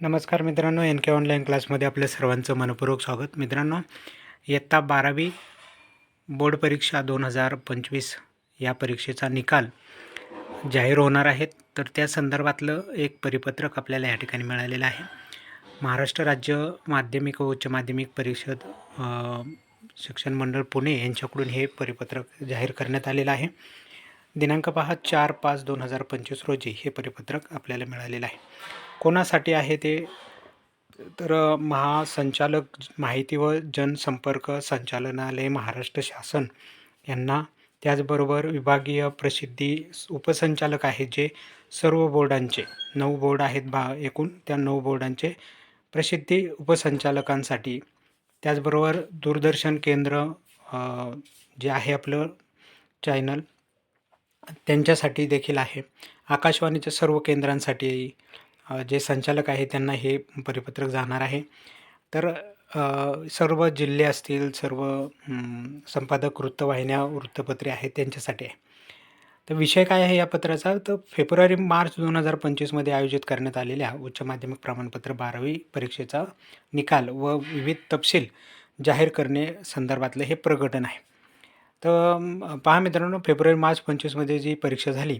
नमस्कार मित्रांनो एन के ऑनलाईन क्लासमध्ये आपल्या सर्वांचं मनपूर्वक स्वागत. मित्रांनो इयत्ता बारावी बोर्ड परीक्षा दोन हजार पंचवीस या परीक्षेचा निकाल जाहीर होणार आहेत. तर त्या संदर्भातलं एक परिपत्रक आपल्याला या ठिकाणी मिळालेलं आहे. महाराष्ट्र राज्य माध्यमिक व उच्च माध्यमिक परिषद शिक्षण मंडळ पुणे यांच्याकडून हे परिपत्रक जाहीर करण्यात आलेलं आहे. दिनांक पहा चार पाच दोन हजार पंचवीस रोजी हे परिपत्रक आपल्याला मिळालेलं आहे. कोणासाठी आहे ते? तर महासंचालक माहिती व जनसंपर्क संचालनालय महाराष्ट्र शासन यांना त्याचबरोबर विभागीय प्रसिद्धी उपसंचालक आहेत जे सर्व बोर्डांचे नऊ बोर्ड आहेत बा एकूण त्या नऊ बोर्डांचे प्रसिद्धी उपसंचालकांसाठी. त्याचबरोबर दूरदर्शन केंद्र जे आहे आपलं चॅनल त्यांच्यासाठी देखील आहे. आकाशवाणीच्या सर्व केंद्रांसाठी जे संचालक आहे त्यांना हे परिपत्रक जाणार आहे. तर सर्व जिल्हे असतील सर्व संपादक वृत्तवाहिन्या वृत्तपत्रे आहेत त्यांच्यासाठी आहे. तर विषय काय आहे या पत्राचा? तर फेब्रुवारी मार्च दोन हजार पंचवीसमध्ये आयोजित करण्यात आलेल्या उच्च माध्यमिक प्रमाणपत्र बारावी परीक्षेचा निकाल व विविध तपशील जाहीर करणे संदर्भातलं हे प्रकटन आहे. तर पहा मित्रांनो फेब्रुवारी मार्च पंचवीसमध्ये जी परीक्षा झाली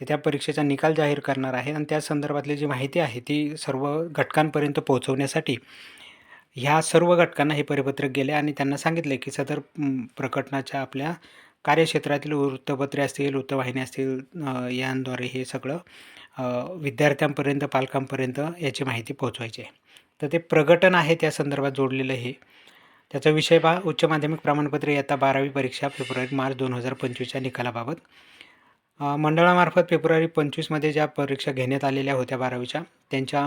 तर त्या परीक्षेचा निकाल जाहीर करणार आहे आणि त्या संदर्भातली जी माहिती आहे ती सर्व घटकांपर्यंत पोहोचवण्यासाठी ह्या सर्व घटकांना हे परिपत्रक गेले. आणि त्यांना सांगितले की सदर प्रकटनाच्या आपल्या कार्यक्षेत्रातील वृत्तपत्रे असतील वृत्तवाहिन्या असतील यांद्वारे हे सगळं विद्यार्थ्यांपर्यंत पालकांपर्यंत याची माहिती पोहोचवायची आहे. तर ते प्रकटन आहे त्या संदर्भात जोडलेलं हे. त्याचा विषय पहा. उच्च माध्यमिक प्रमाणपत्र इयत्ता बारावी परीक्षा फेब्रुवारी मार्च दोन हजार पंचवीसच्या निकालाबाबत. मंडळामार्फत फेब्रुवारी पंचवीसमध्ये ज्या परीक्षा घेण्यात आलेल्या होत्या बारावीच्या त्यांच्या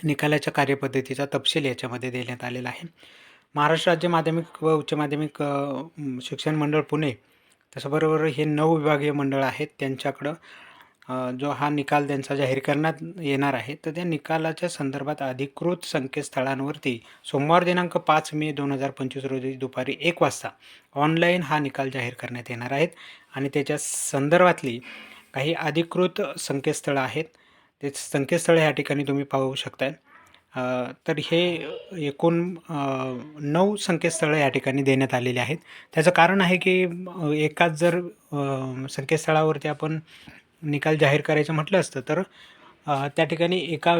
निकालाच्या कार्यपद्धतीचा तपशील याच्यामध्ये देण्यात आलेला आहे. महाराष्ट्र राज्य माध्यमिक व उच्च माध्यमिक शिक्षण मंडळ पुणे तसंबरोबर हे नऊ विभागीय मंडळ आहेत त्यांच्याकडं जो हा निकाल त्यांचा जाहीर करण्यात येणार आहे तर त्या निकालाच्या संदर्भात अधिकृत संकेतस्थळांवरती सोमवार दिनांक पाच मे दोन हजार पंचवीस रोजी दुपारी एक वाजता ऑनलाईन हा निकाल जाहीर करण्यात येणार आहेत. आणि त्याच्या संदर्भातली काही अधिकृत संकेतस्थळं आहेत. ते संकेतस्थळ ह्या ठिकाणी तुम्ही पाहू शकताय. तर हे एकूण नऊ संकेतस्थळं या ठिकाणी देण्यात आलेली आहेत. त्याचं कारण आहे की एकाच जर संकेतस्थळावरती आपण निकाल जाहीर करायचं म्हटलं असतं तर त्या ठिकाणी एका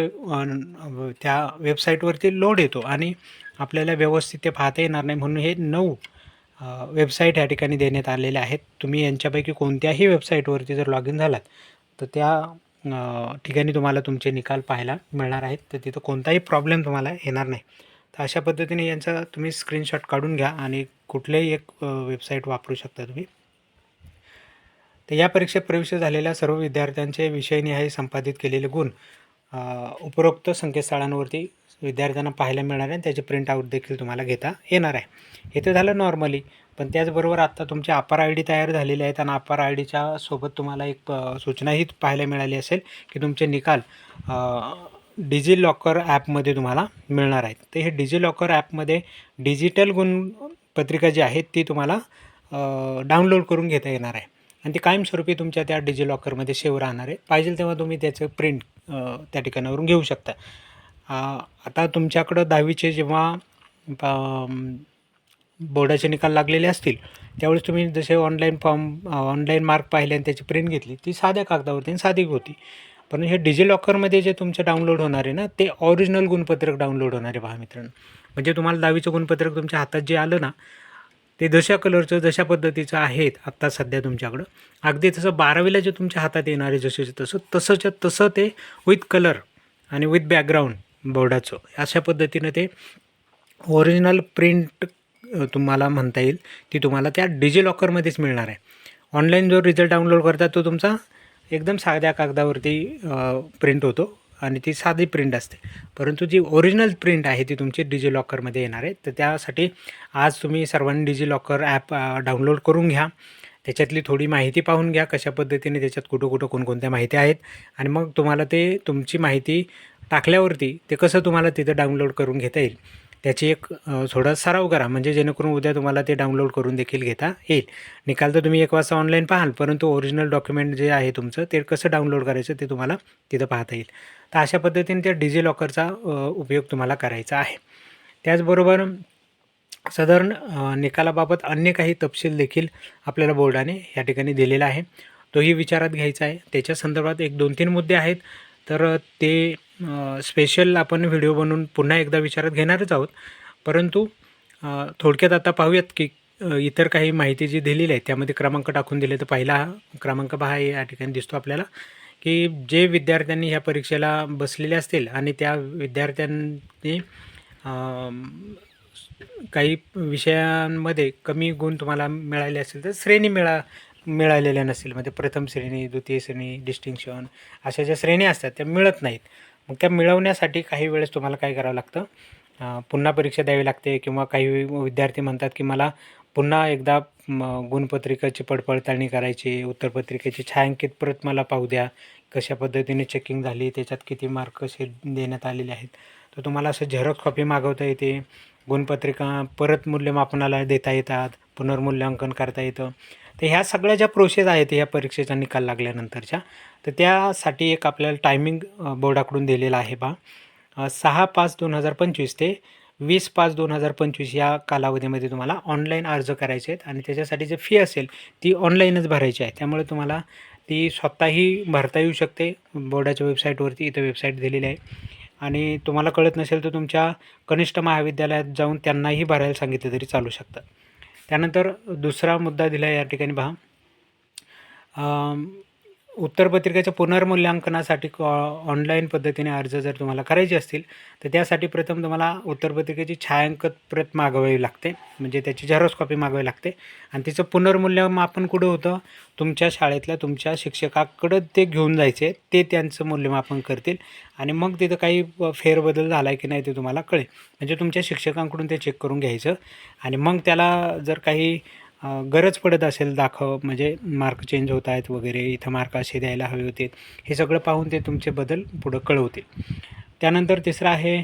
त्या वेबसाईटवरती लोड येतो आणि आपल्याला व्यवस्थित ते पाहता येणार नाही म्हणून हे नऊ वेबसाईट या ठिकाणी देण्यात आलेल्या आहेत. तुम्ही यांच्यापैकी कोणत्याही वेबसाईटवरती जर लॉग इन झालात तर त्या ठिकाणी तुम्हाला तुमचे निकाल पाहायला मिळणार आहेत. तर तिथं कोणताही प्रॉब्लेम तुम्हाला येणार नाही. तर अशा पद्धतीने यांचा तुम्ही स्क्रीनशॉट काढून घ्या आणि कुठलेही एक वेबसाईट वापरू शकता तुम्ही. तर या परीक्षेत प्रवेश झालेल्या सर्व विद्यार्थ्यांचे विषयनिहाय संपादित केलेले गुण उपरोक्त संकेतस्थळांवरती विद्यार्थ्यांना पाहायला मिळणार आहे आणि त्याचे प्रिंट आउट देखील तुम्हाला घेता येणार आहे. हे तर झालं नॉर्मली पण त्याचबरोबर आत्ता तुमचे अपार आय डी तयार झालेले आहेत आणि अपार आय डीच्या सोबत तुम्हाला एक सूचनाही पाहायला मिळाली असेल की तुमचे निकाल डिजि लॉकर ॲपमध्ये तुम्हाला मिळणार आहेत. तर हे डिजि लॉकर ॲपमध्ये डिजिटल गुण पत्रिका जी आहेत ती तुम्हाला डाउनलोड करून घेता येणार आहे. आणि ती कायमस्वरूपी तुमच्या त्या डिजि लॉकरमध्ये सेव्ह राहणार आहे. पाहिजे तेव्हा तुम्ही त्याचं प्रिंट त्या ठिकाणावरून घेऊ शकता. आता तुमच्याकडं दहावीचे जेव्हा बोर्डाचे निकाल लागलेले असतील त्यावेळेस तुम्ही जसे ऑनलाईन फॉर्म ऑनलाईन मार्क पाहिले आणि त्याची प्रिंट घेतली ती साध्या कागदावरती आणि साधी होती. पण हे डिजि लॉकरमध्ये जे तुमचं डाउनलोड होणार आहे ना ते ऑरिजिनल गुणपत्रक डाउनलोड होणार आहे पहा मित्रांनो. म्हणजे तुम्हाला दहावीचं गुणपत्रक तुमच्या हातात जे आलं ना ते जशा कलरचं जशा पद्धतीचं आहेत आत्ता सध्या तुमच्याकडं. अगदी तसं बारावीला जे तुमच्या हातात येणार आहे तसं तसंच्या तसं ते विथ कलर आणि विथ बॅकग्राऊंड बोर्डाचं. अशा पद्धतीनं ते ओरिजिनल प्रिंट तुम्हाला म्हणता येईल ती तुम्हाला त्या डिजिलॉकरमध्येच मिळणार आहे. ऑनलाईन जो रिझल्ट डाउनलोड करता तो तुमचा एकदम साध्या कागदावरती प्रिंट होतो. आणि ती साधी प्रिंट असते. परंतु जी ओरिजिनल प्रिंट आहे ती तुमची डिजि लॉकरमध्ये येणार आहे. तर त्यासाठी आज तुम्ही सर्वांनी डिजि लॉकर ॲप डाउनलोड करून घ्या. त्याच्यातली थोडी माहिती पाहून घ्या कशा पद्धतीने त्याच्यात कुठं कुठं कोणकोणत्या माहिती आहेत. आणि मग तुम्हाला ते तुमची माहिती टाकल्यावरती ते कसं तुम्हाला तिथं डाउनलोड करून घेता येईल. त्याची एक थोडा सराव करा. म्हणजे जेणेकरून उद्या तुम्हाला ते डाउनलोड करून देखील घेता येईल. निकाल तर तुम्ही एक वाजता ऑनलाईन पाहाल परंतु ओरिजिनल डॉक्युमेंट जे आहे तुमचं ते कसं डाउनलोड करायचं ते तुम्हाला तिथं पाहता येईल. तर अशा पद्धतीने त्या डिजी लॉकरचा उपयोग तुम्हाला करायचा आहे. त्याचबरोबर साधारण निकालाबाबत अन्य काही तपशील देखील आपल्याला बोर्डाने या ठिकाणी दिलेला आहे. तोही विचारात घ्यायचा आहे. त्याच्या संदर्भात एक दोन तीन मुद्दे आहेत. तर ते स्पेशल आपण व्हिडिओ बनवून पुन्हा एकदा विचारात घेणारच आहोत. परंतु थोडक्यात आता पाहूयात की इतर काही माहिती जी दिलेली आहे त्यामध्ये क्रमांक टाकून दिले तर पहिला क्रमांक पहा हे या ठिकाणी दिसतो आपल्याला की जे विद्यार्थ्यांनी ह्या परीक्षेला बसलेले असतील आणि त्या विद्यार्थ्यांनी काही विषयांमध्ये कमी गुण तुम्हाला मिळाले असेल तर श्रेणी मिळा मिळालेल्या नसेल म्हणजे प्रथम श्रेणी द्वितीय श्रेणी डिस्टिंक्शन अशा ज्या श्रेणी असतात त्या मिळत नाहीत. मग त्या मिळवण्यासाठी काही वेळेस तुम्हाला काय करावं लागतं? पुन्हा परीक्षा द्यावी लागते किंवा काही विद्यार्थी म्हणतात की मला पुन्हा एकदा गुणपत्रिकेची गुणपत्रिकाची पडपडताळणी करायची उत्तरपत्रिकेची छायांकित प्रत मला पाहू द्या. कशा पद्धतीने चेकिंग झाली त्याच्यात किती मार्क असे देण्यात आलेले आहेत? तर तुम्हाला असं झेरॉक्स कॉपी मागवता येते. गुणपत्रिका परत मूल्यमापनाला देता येतात पुनर्मूल्यांकन करता येतं. तर ह्या सगळ्या ज्या प्रोसेस आहेत ह्या परीक्षेचा निकाल लागल्यानंतरच्या तर त्यासाठी एक आपल्याला टायमिंग बोर्डाकडून दिलेला आहे बा. सहा पाच दोन हजार पंचवीस ते वीस पाच दोन हजार पंचवीस या कालावधीमध्ये तुम्हाला ऑनलाईन अर्ज करायचे आहेत आणि त्याच्यासाठी जे फी असेल ती ऑनलाईनच भरायची आहे. त्यामुळे तुम्हाला ती स्वतःही भरता येऊ शकते. बोर्डाच्या वेबसाईटवरती इथं वेबसाईट दिलेली आहे. आणि तुम्हाला कळत नसेल तर तुमच्या कनिष्ठ महाविद्यालयात जाऊन त्यांनाही भरायला सांगितलं तरी चालू शकतं. त्यानंतर दुसरा मुद्दा दिला आहे या ठिकाणी पहा. उत्तरपत्रिकेच्या पुनर्मूल्यांकनासाठी कॉ ऑनलाईन पद्धतीने अर्ज जर तुम्हाला करायचे असतील तर त्यासाठी प्रथम तुम्हाला उत्तरपत्रिकेची छायांकित प्रत मागवावी लागते. म्हणजे त्याची झेरॉक्स कॉपी मागवावी लागते. आणि तिचं पुनर्मूल्यमापन कुठं होतं? तुमच्या शाळेतल्या तुमच्या शिक्षकाकडं ते घेऊन जायचे. ते त्यांचं मूल्यमापन करतील. आणि मग तिथं काही फेरबदल झाला आहे की नाही ते तुम्हाला कळेल. म्हणजे तुमच्या शिक्षकांकडून ते चेक करून घ्यायचं. आणि मग त्याला जर काही गरज पडत असेल दाखव म्हणजे मार्क चेंज होत आहेत वगैरे इथं मार्क असे द्यायला हवे होते. हे सगळं पाहून ते तुमचे बदल पुढं कळवतील. त्यानंतर तिसरं आहे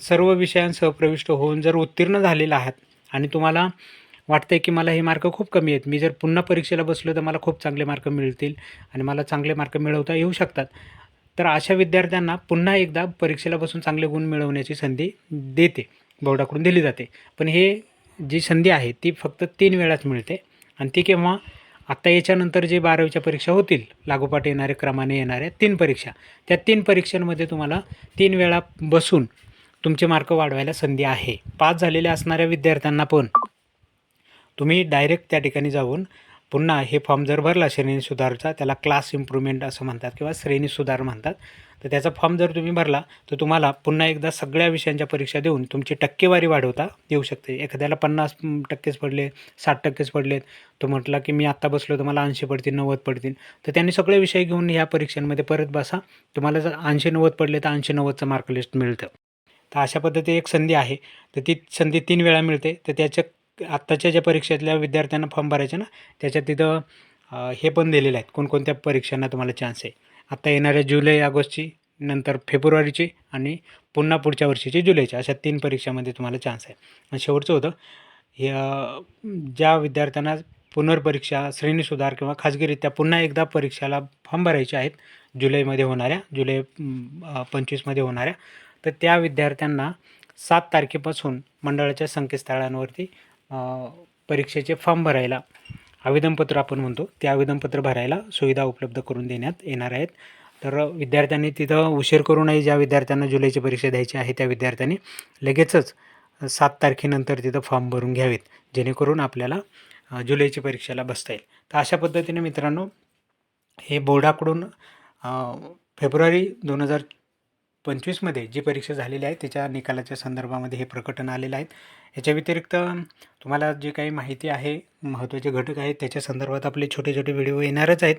सर्व विषयांसह प्रविष्ट होऊन जर उत्तीर्ण झालेला आहात आणि तुम्हाला वाटतं आहे की मला हे मार्क खूप कमी आहेत मी जर पुन्हा परीक्षेला बसलो तर मला खूप चांगले मार्क मिळतील आणि मला चांगले मार्क मिळवता येऊ शकतात. तर अशा विद्यार्थ्यांना पुन्हा एकदा परीक्षेला बसून चांगले गुण मिळवण्याची संधी देते बोर्डाकडून दिली जाते. पण हे जी संधी आहे ती फक्त तीन वेळाच मिळते. आणि ती केव्हा? आत्ता याच्यानंतर जे बारावीच्या परीक्षा होतील लागोपाठ येणाऱ्या क्रमाने येणाऱ्या तीन परीक्षा. त्या तीन परीक्षांमध्ये तुम्हाला तीन वेळा बसून तुमचे मार्क वाढवायला संधी आहे. पास झालेल्या असणाऱ्या विद्यार्थ्यांना पण तुम्ही डायरेक्ट त्या ठिकाणी जाऊन पुन्हा हे फॉर्म जर भरला श्रेणी सुधारचा त्याला क्लास इम्प्रूव्हमेंट असं म्हणतात किंवा श्रेणी सुधार म्हणतात. तर त्याचा फॉर्म जर तुम्ही भरला तर तुम्हाला पुन्हा एकदा सगळ्या विषयांच्या परीक्षा देऊन तुमची टक्केवारी वाढवता येऊ शकते. एखाद्याला पन्नास टक्केच पडले साठ टक्केच पडलेत तो म्हटला की मी आत्ता बसलो तर मला ऐंशी पडतील नव्वद पडतील. तर त्यांनी सगळे विषय घेऊन ह्या परीक्षांमध्ये परत बसा. तुम्हाला जर ऐंशी नव्वद पडले तर ऐंशी नव्वदचं मार्क लिस्ट मिळतं. तर अशा पद्धती एक संधी आहे. तर ती संधी तीन वेळा मिळते. तर त्याच्या आत्ताच्या ज्या परीक्षेतल्या विद्यार्थ्यांना फॉर्म भरायचे ना त्याच्यात तिथं हे पण दिलेलं आहेत. कोणकोणत्या परीक्षांना तुम्हाला चान्स आहे. आत्ता येणाऱ्या जुलै ऑगस्टची नंतर फेब्रुवारीची आणि पुन्हा पुढच्या वर्षीची जुलैची अशा तीन परीक्षामध्ये तुम्हाला चान्स आहे. आणि शेवटचं होतं ह्या ज्या विद्यार्थ्यांना पुनर्परीक्षा श्रेणी सुधार किंवा खाजगीरित्या पुन्हा एकदा परीक्षाला फॉर्म भरायचे आहेत जुलैमध्ये होणाऱ्या जुलै पंचवीसमध्ये होणाऱ्या तर त्या विद्यार्थ्यांना सात तारखेपासून मंडळाच्या संकेतस्थळांवरती परीक्षेचे फॉर्म भरायला आवेदनपत्र आपण म्हणतो ते आवेदनपत्र भरायला सुविधा उपलब्ध करून देण्यात येणार आहेत. तर विद्यार्थ्यांनी तिथं उशीर करू नये ज्या विद्यार्थ्यांना जुलैची परीक्षा द्यायची आहे त्या विद्यार्थ्यांनी लगेचच सात तारखेनंतर तिथं फॉर्म भरून घ्यावेत जेणेकरून आपल्याला जुलैची परीक्षेला बसता येईल. तर अशा पद्धतीने मित्रांनो हे बोर्डाकडून फेब्रुवारी दोन हजार पंचवीसमध्ये जी परीक्षा झालेली आहे त्याच्या निकालाच्या संदर्भामध्ये हे प्रकटन आलेलं आहे. याच्या व्यतिरिक्त तुम्हाला जे काही माहिती आहे महत्त्वाचे घटक आहेत त्याच्या संदर्भात आपले छोटे छोटे व्हिडिओ येणारच आहेत.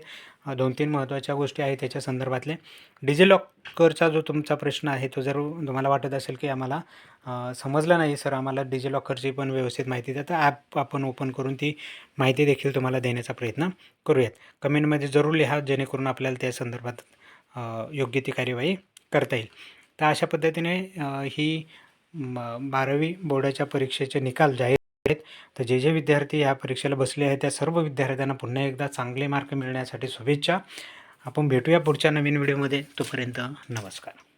दोन तीन महत्त्वाच्या गोष्टी आहेत त्याच्या संदर्भातले. डिजिलॉकरचा जो तुमचा प्रश्न आहे तो जर तुम्हाला वाटत असेल की आम्हाला समजला समजलं नाही सर आम्हाला डिजिलॉकरची पण व्यवस्थित माहिती द्या. तर ॲप आपण ओपन करून ती माहिती देखील तुम्हाला देण्याचा प्रयत्न करूयात. कमेंटमध्ये जरूर लिहा जेणेकरून आपल्याला त्या संदर्भात योग्य ती कार्यवाही करता येईल. तर अशा पद्धतीने ही म- बारावी बोर्डाच्या परीक्षेचे निकाल जाहीर आहेत. तर जे जे विद्यार्थी या परीक्षेला बसले आहेत त्या सर्व विद्यार्थ्यांना पुन्हा एकदा चांगले मार्क मिळण्यासाठी शुभेच्छा. आपण भेटूया पुढच्या नवीन व्हिडिओमध्ये. तोपर्यंत नमस्कार.